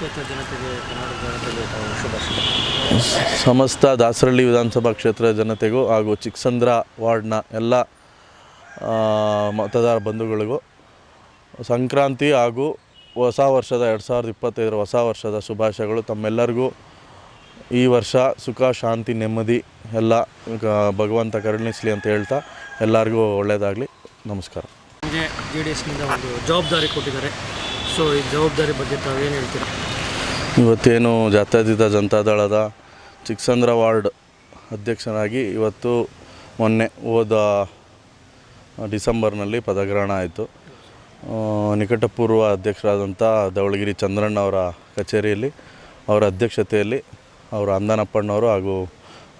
ಕ್ಷೇತ್ರ ಜನತೆಗೆ ಕರ್ನಾಟಕ ಜನತೆಗೆ ಶುಭಾಶಯ ಸಮಸ್ತ ದಾಸರಳ್ಳಿ ವಿಧಾನಸಭಾ ಕ್ಷೇತ್ರ ಜನತೆಗೂ ಹಾಗೂ ಚಿಕ್ಕಸಂದ್ರ ವಾರ್ಡ್ನ ಎಲ್ಲ ಮತದಾರ ಬಂಧುಗಳಿಗೂ ಸಂಕ್ರಾಂತಿ ಹಾಗೂ ಹೊಸ ವರ್ಷದ ಎರಡು ಸಾವಿರದ ಇಪ್ಪತ್ತೈದರ ಹೊಸ ವರ್ಷದ ಶುಭಾಶಯಗಳು ತಮ್ಮೆಲ್ಲರಿಗೂ. ಈ ವರ್ಷ ಸುಖ ಶಾಂತಿ ನೆಮ್ಮದಿ ಎಲ್ಲ ಭಗವಂತ ಕರುಣಿಸಲಿ ಅಂತ ಹೇಳ್ತಾ ಎಲ್ಲರಿಗೂ ಒಳ್ಳೆಯದಾಗಲಿ. ನಮಸ್ಕಾರ. ಜೆ ಡಿ ಎಸ್ನಿಂದ ಒಂದು ಜವಾಬ್ದಾರಿ ಕೊಟ್ಟಿದ್ದಾರೆ. ಸೊ ಈ ಜವಾಬ್ದಾರಿ ಬಗ್ಗೆ ತಾವೇನು ಏನು ಹೇಳ್ತೀರಾ? ಇವತ್ತೇನು ಜಾತ್ಯತೀತ ಜನತಾದಳದ ಚಿಕ್ಸಂದ್ರ ವಾರ್ಡ್ ಅಧ್ಯಕ್ಷನಾಗಿ ಇವತ್ತು ಮೊನ್ನೆ ಹೋದ ಡಿಸೆಂಬರ್ನಲ್ಲಿ ಪದಗ್ರಹಣ ಆಯಿತು. ನಿಕಟಪೂರ್ವ ಅಧ್ಯಕ್ಷರಾದಂಥ ಧವಳಗಿರಿ ಚಂದ್ರಣ್ಣ ಅವರ ಕಚೇರಿಯಲ್ಲಿ, ಅವರ ಅಧ್ಯಕ್ಷತೆಯಲ್ಲಿ, ಅವರ ಅಂದನಪ್ಪಣ್ಣವರು ಹಾಗೂ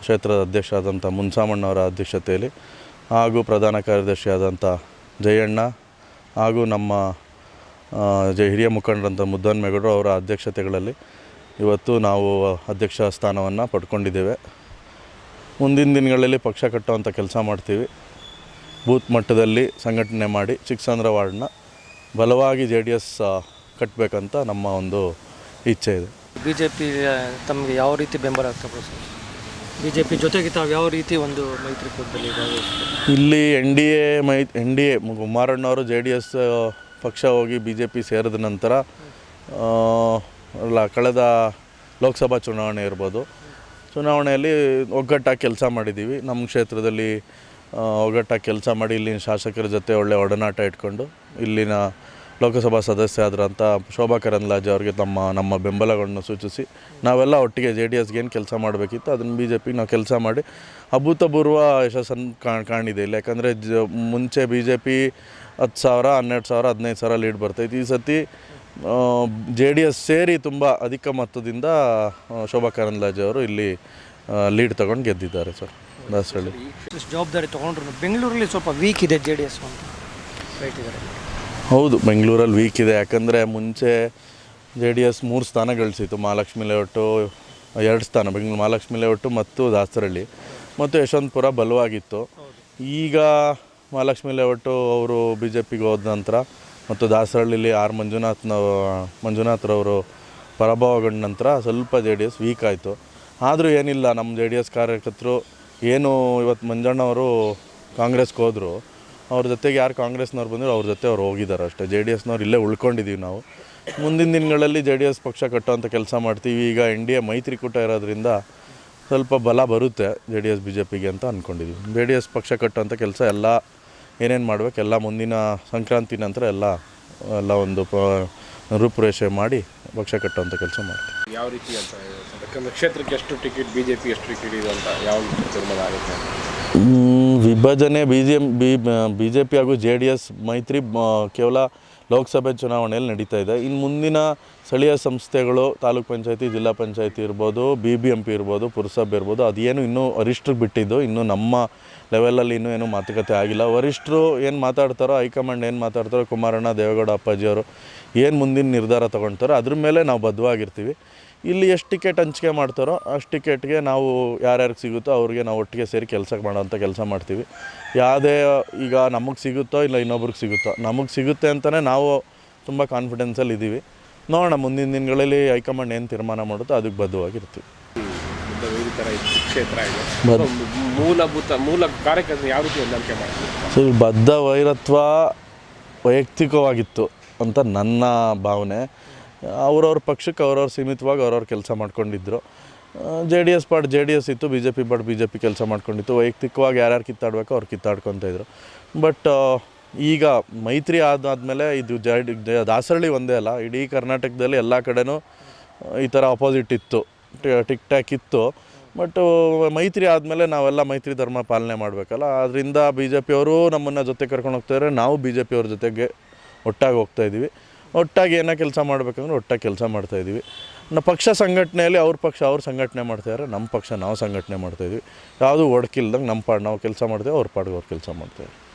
ಕ್ಷೇತ್ರದ ಅಧ್ಯಕ್ಷರಾದಂಥ ಮುನ್ಸಾಮಣ್ಣವರ ಅಧ್ಯಕ್ಷತೆಯಲ್ಲಿ ಹಾಗೂ ಪ್ರಧಾನ ಕಾರ್ಯದರ್ಶಿಯಾದಂಥ ಜಯಣ್ಣ ಹಾಗೂ ನಮ್ಮ ಜ ಹಿರಿಯ ಮುಖಂಡರಂಥ ಮುದ್ದನ್ಮೇಗೌಡರು ಅವರ ಅಧ್ಯಕ್ಷತೆಗಳಲ್ಲಿ ಇವತ್ತು ನಾವು ಅಧ್ಯಕ್ಷ ಸ್ಥಾನವನ್ನು ಪಡ್ಕೊಂಡಿದ್ದೇವೆ. ಮುಂದಿನ ದಿನಗಳಲ್ಲಿ ಪಕ್ಷ ಕಟ್ಟುವಂಥ ಕೆಲಸ ಮಾಡ್ತೀವಿ. ಬೂತ್ ಮಟ್ಟದಲ್ಲಿ ಸಂಘಟನೆ ಮಾಡಿ ಚಿಕ್ಕಸಂದ್ರ ವಾರ್ಡ್ನ ಬಲವಾಗಿ ಜೆ ಡಿ ಎಸ್ ಕಟ್ಟಬೇಕಂತ ನಮ್ಮ ಒಂದು ಇಚ್ಛೆ ಇದೆ. ಬಿ ಜೆ ಪಿ ತಮಗೆ ಯಾವ ರೀತಿ ಬೆಂಬಲ ಆಗ್ತದೆ ಸರ್? ಬಿ ಜೆ ಪಿ ಜೊತೆಗೆ ತಾವು ಯಾವ ರೀತಿ ಒಂದು ಮೈತ್ರಿಕೂಟದಲ್ಲಿ ಇಲ್ಲಿ ಎನ್ ಡಿ ಎ ಮೈ ಎನ್ ಡಿ ಎ ಕುಮಾರಣ್ಣವರು ಜೆ ಡಿ ಎಸ್ ಪಕ್ಷ ಹೋಗಿ ಬಿ ಜೆ ಪಿ ಸೇರಿದ ನಂತರ ಅಲ್ಲ, ಕಳೆದ ಲೋಕಸಭಾ ಚುನಾವಣೆ ಇರ್ಬೋದು. ಚುನಾವಣೆಯಲ್ಲಿ ಒಗ್ಗಟ್ಟಾಗಿ ಕೆಲಸ ಮಾಡಿದ್ದೀವಿ. ನಮ್ಮ ಕ್ಷೇತ್ರದಲ್ಲಿ ಒಗ್ಗಟ್ಟಾಗಿ ಕೆಲಸ ಮಾಡಿ ಇಲ್ಲಿನ ಶಾಸಕರ ಜೊತೆ ಒಳ್ಳೆ ಒಡನಾಟ ಇಟ್ಕೊಂಡು ಇಲ್ಲಿನ ಲೋಕಸಭಾ ಸದಸ್ಯ ಆದ್ರಂಥ ಶೋಭಾ ಕರಂದ್ಲಾಜೆ ಅವರಿಗೆ ತಮ್ಮ, ನಮ್ಮ ಬೆಂಬಲಗಳನ್ನು ಸೂಚಿಸಿ ನಾವೆಲ್ಲ ಒಟ್ಟಿಗೆ ಜೆ ಡಿ ಎಸ್ಗೆ ಏನು ಕೆಲಸ ಮಾಡಬೇಕಿತ್ತು, ಅದನ್ನು ಬಿ ಜೆ ಪಿಗೆ ನಾವು ಕೆಲಸ ಮಾಡಿ ಅಭೂತಪೂರ್ವ ಯಶಸ್ಸನ್ನು ಕಾಣ್ ಕಾಣಿದೆ ಇಲ್ಲ. ಯಾಕಂದರೆ ಜ, ಮುಂಚೆ ಬಿ ಜೆ ಪಿ ಹತ್ತು ಸಾವಿರ, ಹನ್ನೆರಡು ಸಾವಿರ, ಹದಿನೈದು ಸಾವಿರ ಲೀಡ್ ಬರ್ತೈತಿ. ಈ ಸತಿ ಜೆ ಡಿ ಎಸ್ ಸೇರಿ ತುಂಬ ಅಧಿಕ ಮೊತ್ತದಿಂದ ಶೋಭಾ ಕರಂದ್ಲಾಜೆ ಅವರು ಇಲ್ಲಿ ಲೀಡ್ ತಗೊಂಡು ಗೆದ್ದಿದ್ದಾರೆ ಸರ್. ದಾಸರಳ್ಳಿ ಜವಾಬ್ದಾರಿ ತೊಗೊಂಡ್ರು ಬೆಂಗಳೂರಲ್ಲಿ ಸ್ವಲ್ಪ ವೀಕ್ ಇದೆ ಜೆ ಡಿ ಎಸ್ ಅಂತ ಹೌದು, ಬೆಂಗಳೂರಲ್ಲಿ ವೀಕ್ ಇದೆ. ಯಾಕಂದರೆ ಮುಂಚೆ ಜೆ ಡಿ ಎಸ್ ಮೂರು ಸ್ಥಾನ ಗಳಿಸಿತ್ತು. ಮಹಾಲಕ್ಷ್ಮಿ ಲೇಔಟು ಎರಡು ಸ್ಥಾನ, ಬೆಂಗಳೂರು ಮಹಾಲಕ್ಷ್ಮಿ ಲೇಔಟು ಮತ್ತು ದಾಸರಳ್ಳಿ. ಮತ್ತು ಯಶವಂತಪುರ ಬಲವಾಗಿತ್ತು. ಈಗ ಮಹಾಲಕ್ಷ್ಮಿ ಲೇಔಟು ಅವರು ಬಿ ಜೆ ಪಿಗೆ ಹೋದ ನಂತರ ಮತ್ತು ದಾಸರಳ್ಳಿಲಿ ಆರ್ ಮಂಜುನಾಥ್ನ, ಮಂಜುನಾಥ್ರವರು ಪರಾಭವಗೊಂಡ ನಂತರ ಸ್ವಲ್ಪ ಜೆ ಡಿ ಎಸ್ ವೀಕ್ ಆಯಿತು. ಆದರೂ ಏನಿಲ್ಲ, ನಮ್ಮ ಜೆ ಡಿ ಎಸ್ ಕಾರ್ಯಕರ್ತರು ಏನು ಇವತ್ತು ಮಂಜಣ್ಣವರು ಕಾಂಗ್ರೆಸ್ಗೆ ಹೋದರು. ಅವ್ರ ಜೊತೆಗೆ ಯಾರು ಕಾಂಗ್ರೆಸ್ನವ್ರು ಬಂದರು ಅವ್ರ ಜೊತೆ ಅವ್ರು ಹೋಗಿದ್ದಾರೆ ಅಷ್ಟೇ. ಜೆ ಡಿ ಎಸ್ನವ್ರು ಇಲ್ಲೇ ಉಳ್ಕೊಂಡಿದ್ದೀವಿ ನಾವು. ಮುಂದಿನ ದಿನಗಳಲ್ಲಿ ಜೆ ಡಿ ಎಸ್ ಪಕ್ಷ ಕಟ್ಟುವಂಥ ಕೆಲಸ ಮಾಡ್ತೀವಿ. ಈಗ ಎನ್ ಡಿ ಎ ಮೈತ್ರಿಕೂಟ ಇರೋದ್ರಿಂದ ಸ್ವಲ್ಪ ಬಲ ಬರುತ್ತೆ J D S, B J ಪಿಗೆ ಅಂತ ಅಂದ್ಕೊಂಡಿದ್ದೀವಿ ಜೆ ಡಿ ಎಸ್ ಪಕ್ಷ ಕಟ್ಟುವಂಥ ಕೆಲಸ ಎಲ್ಲ ಏನೇನು ಮಾಡಬೇಕು ಎಲ್ಲ ಮುಂದಿನ ಸಂಕ್ರಾಂತಿ ನಂತರ ಎಲ್ಲ ಎಲ್ಲ ಒಂದು ಪ, ರೂಪುರೇಷೆ ಮಾಡಿ ಪಕ್ಷ ಕಟ್ಟುವಂಥ ಕೆಲಸ ಮಾಡ್ತೀವಿ. ಯಾವ ರೀತಿ ಅಂತ ಕ್ಷೇತ್ರಕ್ಕೆ ಎಷ್ಟು ಟಿಕೆಟ್, ಬಿ ಜೆ ಪಿ ಎಷ್ಟು ಟಿಕೆಟ್ ಇದೆ ಅಂತ ಯಾವ ತೀರ್ಮಾನ ಆಗುತ್ತೆ ವಿಭಜನೆ B J B B J P ಹಾಗೂ ಜೆ ಡಿ ಎಸ್ ಮೈತ್ರಿ ಕೇವಲ ಲೋಕಸಭೆ ಚುನಾವಣೆಯಲ್ಲಿ ನಡೀತಾ ಇದೆ. ಇನ್ನು ಮುಂದಿನ ಸ್ಥಳೀಯ ಸಂಸ್ಥೆಗಳು, ತಾಲೂಕ್ ಪಂಚಾಯತಿ, ಜಿಲ್ಲಾ ಪಂಚಾಯತಿ ಇರ್ಬೋದು ಬಿ ಬಿ ಎಂ ಪಿ ಇರ್ಬೋದು, ಪುರಸಭೆ ಇರ್ಬೋದು, ಅದೇನು ಇನ್ನೂ ವರಿಷ್ಠರಿಗೆ ಬಿಟ್ಟಿದ್ದು, ಇನ್ನೂ ನಮ್ಮ ಲೆವೆಲಲ್ಲಿ ಇನ್ನೂ ಏನೂ ಮಾತುಕತೆ ಆಗಿಲ್ಲ. ವರಿಷ್ಠರು ಏನು ಮಾತಾಡ್ತಾರೋ, ಹೈಕಮಾಂಡ್ ಏನು ಮಾತಾಡ್ತಾರೋ, ಕುಮಾರಣ್ಣ, ದೇವೇಗೌಡ, ಅಪ್ಪಾಜಿಯವರು ಏನು ಮುಂದಿನ ನಿರ್ಧಾರ ತೊಗೊಳ್ತಾರೋ ಅದ್ರ ಮೇಲೆ ನಾವು ಬದ್ಧವಾಗಿರ್ತೀವಿ. ಇಲ್ಲಿ ಎಷ್ಟು ಟಿಕೆಟ್ ಹಂಚಿಕೆ ಮಾಡ್ತಾರೋ ಅಷ್ಟು ಟಿಕೆಟ್ಗೆ ನಾವು ಯಾರ್ಯಾರಿಗೆ ಸಿಗುತ್ತೋ ಅವ್ರಿಗೆ ನಾವು ಒಟ್ಟಿಗೆ ಸೇರಿ ಕೆಲಸ ಮಾಡೋವಂಥ ಕೆಲಸ ಮಾಡ್ತೀವಿ. ಯಾವುದೇ ಈಗ ನಮಗೆ ಸಿಗುತ್ತೋ ಇಲ್ಲ ಇನ್ನೊಬ್ರಿಗೆ ಸಿಗುತ್ತೋ ನಮಗೆ ಸಿಗುತ್ತೆ ಅಂತಲೇ ನಾವು ತುಂಬ ಕಾನ್ಫಿಡೆನ್ಸಲ್ಲಿ ಇದ್ದೀವಿ. ನೋಡೋಣ ಮುಂದಿನ ದಿನಗಳಲ್ಲಿ ಹೈಕಮಾಂಡ್ ಏನು ತೀರ್ಮಾನ ಮಾಡುತ್ತೋ ಅದಕ್ಕೆ ಬದ್ಧವಾಗಿರ್ತೀವಿ. ಮೂಲಭೂತ ಮೂಲ ಕಾರ್ಯಕ್ರಮ ಯಾವ ರೀತಿ ಹೊಂದಾಣಿಕೆ ಮಾಡ್ತೀವಿ ಸೊ ಬದ್ಧ ವೈರತ್ವ ವೈಯಕ್ತಿಕವಾಗಿತ್ತು ಅಂತ ನನ್ನ ಭಾವನೆ. ಅವ್ರವ್ರ ಪಕ್ಷಕ್ಕೆ ಅವ್ರವ್ರು ಸೀಮಿತವಾಗಿ ಅವ್ರವ್ರ ಕೆಲಸ ಮಾಡ್ಕೊಂಡಿದ್ರು. J D S part J D S ಇತ್ತು B J P part B J P ಕೆಲಸ ಮಾಡ್ಕೊಂಡಿತ್ತು. ವೈಯಕ್ತಿಕವಾಗಿ ಯಾರ್ಯಾರು ಕಿತ್ತಾಡಬೇಕೋ ಅವ್ರು ಕಿತ್ತಾಡ್ಕೊತ ಇದ್ರು. ಬಟ್ ಈಗ ಮೈತ್ರಿ ಆದಾದಮೇಲೆ ಇದು ಜ, ಜ- ದಾಸರಳ್ಳಿ ಒಂದೇ ಅಲ್ಲ, ಇಡೀ ಕರ್ನಾಟಕದಲ್ಲಿ ಎಲ್ಲ ಕಡೆನೂ ಈ ಥರ ಅಪೋಸಿಟ್ ಇತ್ತು. ಟಿಕ್ ಟ್ಯಾಕ್ ಇತ್ತು. ಬಟ್ ಮೈತ್ರಿ ಆದಮೇಲೆ ನಾವೆಲ್ಲ ಮೈತ್ರಿ ಧರ್ಮ ಪಾಲನೆ ಮಾಡಬೇಕಲ್ಲ. ಅದರಿಂದ ಬಿ ಜೆ ಪಿಯವರು ನಮ್ಮನ್ನು ಜೊತೆ ಕರ್ಕೊಂಡು ಹೋಗ್ತಾಯಿದ್ರೆ ನಾವು ಬಿ ಜೆ ಪಿಯವ್ರ ಜೊತೆಗೆ ಒಟ್ಟಾಗಿ ಹೋಗ್ತಾ ಇದ್ದೀವಿ ಒಟ್ಟಾಗಿ ಏನೋ ಕೆಲಸ ಮಾಡಬೇಕಂದ್ರೆ ಒಟ್ಟಾಗಿ ಕೆಲಸ ಮಾಡ್ತಾಯಿದ್ದೀವಿ ನಮ್ಮ ಪಕ್ಷ ಸಂಘಟನೆಯಲ್ಲಿ ಅವ್ರ ಪಕ್ಷ ಅವ್ರು ಸಂಘಟನೆ ಮಾಡ್ತಾಯಿದ್ದಾರೆ ನಮ್ಮ ಪಕ್ಷ ನಾವು ಸಂಘಟನೆ ಮಾಡ್ತಾಯಿದ್ವಿ ಯಾವುದೂ ಒಡಕಿಲ್ದಂಗೆ ನಮ್ಮ ಪಾಡು ನಾವು ಕೆಲಸ ಮಾಡ್ತೇವೆ, ಅವ್ರ ಪಾಡಿಗೆ ಅವ್ರು ಕೆಲಸ ಮಾಡ್ತೇವೆ